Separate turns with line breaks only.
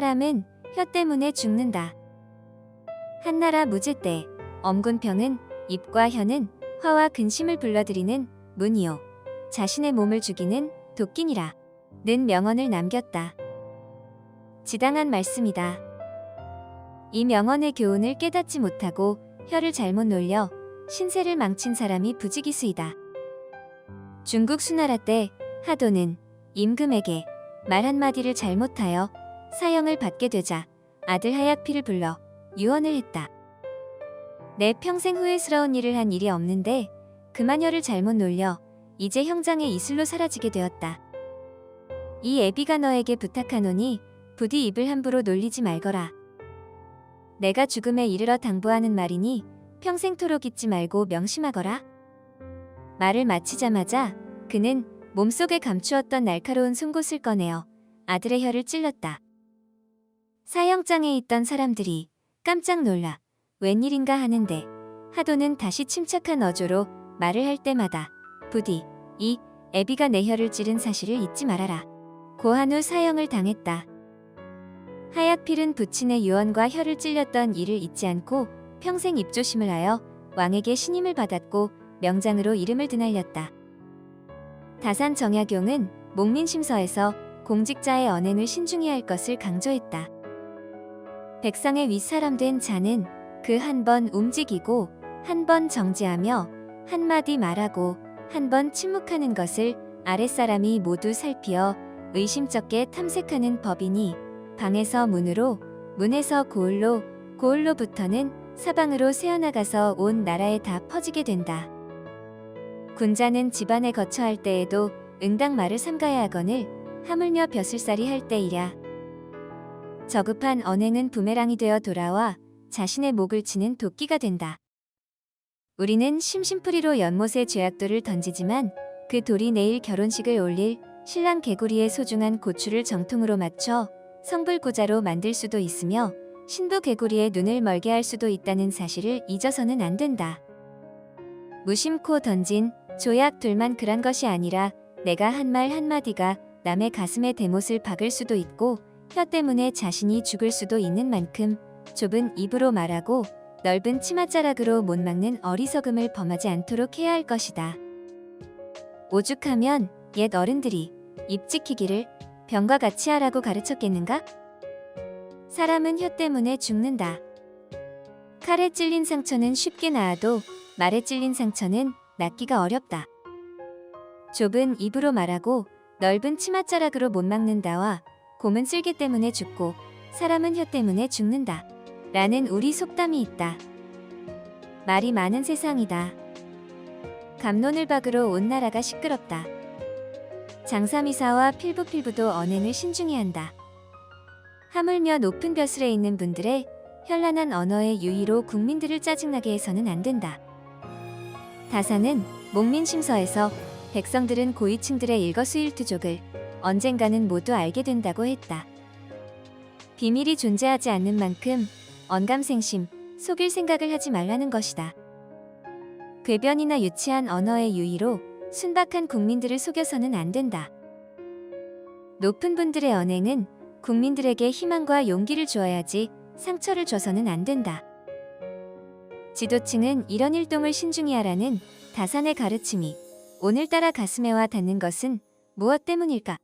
사람은 혀 때문에 죽는다. 한나라 무제 때 엄군평은 입과 혀는 화와 근심을 불러들이는 문이요. 자신의 몸을 죽이는 도끼니라. 는 명언을 남겼다. 지당한 말씀이다. 이 명언의 교훈을 깨닫지 못하고 혀를 잘못 놀려 신세를 망친 사람이 부지기수이다. 중국 수나라 때 하도는 임금에게 말 한마디를 잘못하여 사형을 받게 되자 아들 하약피를 불러 유언을 했다. 내 평생 후회스러운 일을 한 일이 없는데 그만 혀를 잘못 놀려 이제 형장의 이슬로 사라지게 되었다. 이 애비가 너에게 부탁하노니 부디 입을 함부로 놀리지 말거라. 내가 죽음에 이르러 당부하는 말이니 평생토록 잊지 말고 명심하거라. 말을 마치자마자 그는 몸속에 감추었던 날카로운 송곳을 꺼내어 아들의 혀를 찔렀다. 사형장에 있던 사람들이 깜짝 놀라 웬일인가 하는데 하도는 다시 침착한 어조로 말을 할 때마다 부디 이 애비가 내 혀를 찌른 사실을 잊지 말아라. 고한 후 사형을 당했다. 하약필은 부친의 유언과 혀를 찔렸던 일을 잊지 않고 평생 입조심을 하여 왕에게 신임을 받았고 명장으로 이름을 드날렸다. 다산 정약용은 목민심서에서 공직자의 언행을 신중히 할 것을 강조했다. 백성의 윗사람 된 자는 그 한 번 움직이고 한 번 정지하며 한마디 말하고 한 번 침묵하는 것을 아랫사람이 모두 살피어 의심쩍게 탐색하는 법이니 방에서 문으로 문에서 고을로 고을로부터는 사방으로 새어나가서 온 나라에 다 퍼지게 된다. 군자는 집안에 거처할 때에도 응당 말을 삼가야 하거늘 하물며 벼슬살이 할 때이랴. 저급한 언행은 부메랑이 되어 돌아와 자신의 목을 치는 도끼가 된다. 우리는 심심풀이로 연못에 죄악돌을 던지지만 그 돌이 내일 결혼식을 올릴 신랑 개구리의 소중한 고추를 정통으로 맞춰 성불고자로 만들 수도 있으며 신부 개구리의 눈을 멀게 할 수도 있다는 사실을 잊어서는 안 된다. 무심코 던진 조약 둘만 그란 것이 아니라 내가 한 말 한마디가 남의 가슴에 대못을 박을 수도 있고 혀 때문에 자신이 죽을 수도 있는 만큼 좁은 입으로 말하고 넓은 치맛자락으로 못 막는 어리석음을 범하지 않도록 해야 할 것이다. 오죽하면 옛 어른들이 입 지키기를 병과 같이 하라고 가르쳤겠는가? 사람은 혀 때문에 죽는다. 칼에 찔린 상처는 쉽게 나아도 말에 찔린 상처는 낫기가 어렵다. 좁은 입으로 말하고 넓은 치맛자락으로 못 막는다와 곰은 쓸개 때문에 죽고 사람은 혀 때문에 죽는다. 라는 우리 속담이 있다. 말이 많은 세상이다. 감론을 박으로 온 나라가 시끄럽다. 장사미사와 필부필부도 언행을 신중히 한다. 하물며 높은 벼슬에 있는 분들의 현란한 언어의 유의로 국민들을 짜증나게 해서는 안 된다. 다사는 목민심서에서 백성들은 고위층들의 일거수일투족을 언젠가는 모두 알게 된다고 했다. 비밀이 존재하지 않는 만큼 언감생심, 속일 생각을 하지 말라는 것이다. 궤변이나 유치한 언어의 유의로 순박한 국민들을 속여서는 안 된다. 높은 분들의 언행은 국민들에게 희망과 용기를 주어야지 상처를 줘서는 안 된다. 지도층은 이런 일동을 신중히 하라는 다산의 가르침이 오늘따라 가슴에 와 닿는 것은 무엇 때문일까?